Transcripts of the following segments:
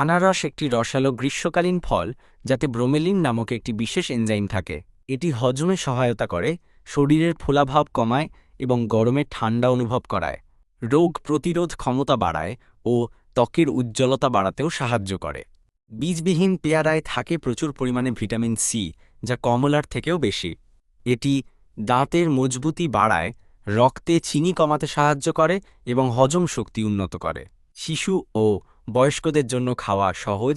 আনারস একটি রসালো গ্রীষ্মকালীন ফল, যাতে ব্রোমেলিন নামক একটি বিশেষ এনজাইম থাকে। এটি হজমে সহায়তা করে, শরীরের ফোলাভাব কমায় এবং গরমে ঠান্ডা অনুভব করায়। রোগ প্রতিরোধ ক্ষমতা বাড়ায় ও ত্বকের উজ্জ্বলতা বাড়াতেও সাহায্য করে। বীজবিহীন পেয়ারায় থাকে প্রচুর পরিমাণে ভিটামিন সি, যা কমলার থেকেও বেশি। এটি দাঁতের মজবুতি বাড়ায়, রক্তে চিনি কমাতে সাহায্য করে এবং হজম শক্তি উন্নত করে। শিশু ও বয়স্কদের জন্য খাওয়া সহজ,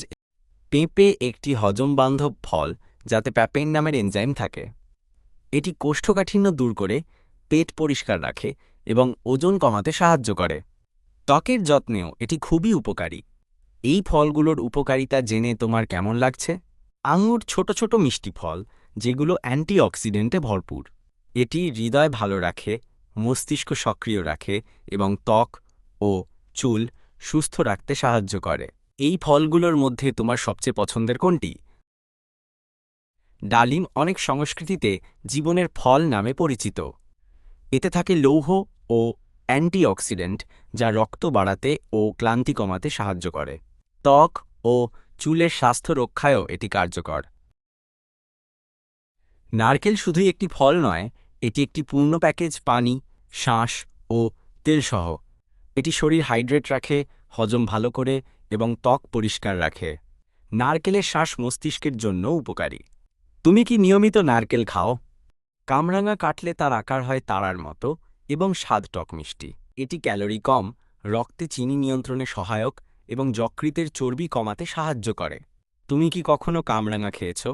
পেঁপে একটি হজমবান্ধব ফল যাতে প্যাপেন নামের এনজাইম থাকে। এটি কোষ্ঠকাঠিন্য দূর করে, পেট পরিষ্কার রাখে এবং ওজন কমাতে সাহায্য করে। ত্বকের যত্নেও এটি খুবই উপকারী। এই ফলগুলোর উপকারিতা জেনে তোমার কেমন লাগছে? আঙুর ছোট ছোট মিষ্টি ফল, যেগুলো অ্যান্টিঅক্সিডেন্টে ভরপুর। এটি হৃদয় ভালো রাখে, মস্তিষ্ক সক্রিয় রাখে এবং ত্বক ও চুল সুস্থ রাখতে সাহায্য করে। এই ফলগুলোর মধ্যে তোমার সবচেয়ে পছন্দের কোনটি? ডালিম অনেক সংস্কৃতিতে জীবনের ফল নামে পরিচিত। এতে থাকে লৌহ ও অ্যান্টিঅক্সিডেন্ট, যা রক্ত বাড়াতে ও ক্লান্তি কমাতে সাহায্য করে। ত্বক ও চুলের স্বাস্থ্য রক্ষায়ও এটি কার্যকর। নারকেল শুধুই একটি ফল নয়, এটি একটি পূর্ণ প্যাকেজ পানি শ্বাস ও তেলসহ। এটি শরীর হাইড্রেট রাখে, হজম ভালো করে এবং ত্বক পরিষ্কার রাখে। নারকেলের শ্বাস মস্তিষ্কের জন্য উপকারী। তুমি কি নিয়মিত নারকেল খাও? কামরাঙা কাটলে তার আকার হয় তারার মতো এবং স্বাদ টক মিষ্টি। এটি ক্যালোরি কম, রক্তে চিনি নিয়ন্ত্রণে সহায়ক এবং যকৃতের চর্বি কমাতে সাহায্য করে। তুমি কি কখনো কামরাঙা খেয়েছ?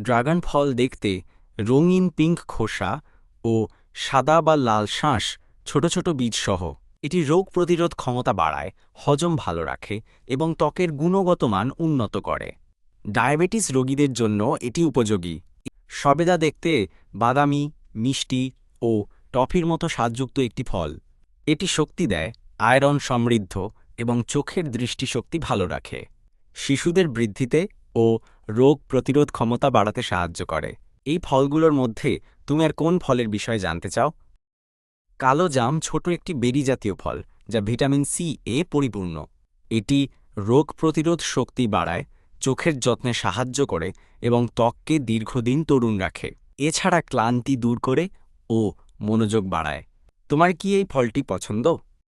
ড্রাগন ফল দেখতে রঙিন পিঙ্ক খোসা ও সাদা বা লাল শাঁস, ছোট ছোট বীজসহ। এটি রোগ প্রতিরোধ ক্ষমতা বাড়ায়, হজম ভালো রাখে এবং ত্বকের গুণগত মান উন্নত করে। ডায়াবেটিস রোগীদের জন্য এটি উপযোগী। সবেদা দেখতে বাদামি, মিষ্টি ও টফির মতো স্বাদযুক্ত একটি ফল। এটি শক্তি দেয়, আয়রন সমৃদ্ধ এবং চোখের দৃষ্টিশক্তি ভালো রাখে। শিশুদের বৃদ্ধিতে ও রোগ প্রতিরোধ ক্ষমতা বাড়াতে সাহায্য করে। এই ফলগুলোর মধ্যে তুমি আর কোন ফলের বিষয়ে জানতে চাও? কালো জাম ছোট একটি বেরি জাতীয় ফল, যা ভিটামিন সি এ পরিপূর্ণ। এটি রোগ প্রতিরোধ শক্তি বাড়ায়, চোখের যত্নে সাহায্য করে এবং ত্বককে দীর্ঘদিন তরুণ রাখে। এছাড়া ক্লান্তি দূর করে ও মনোযোগ বাড়ায়। তোমার কি এই ফলটি পছন্দ?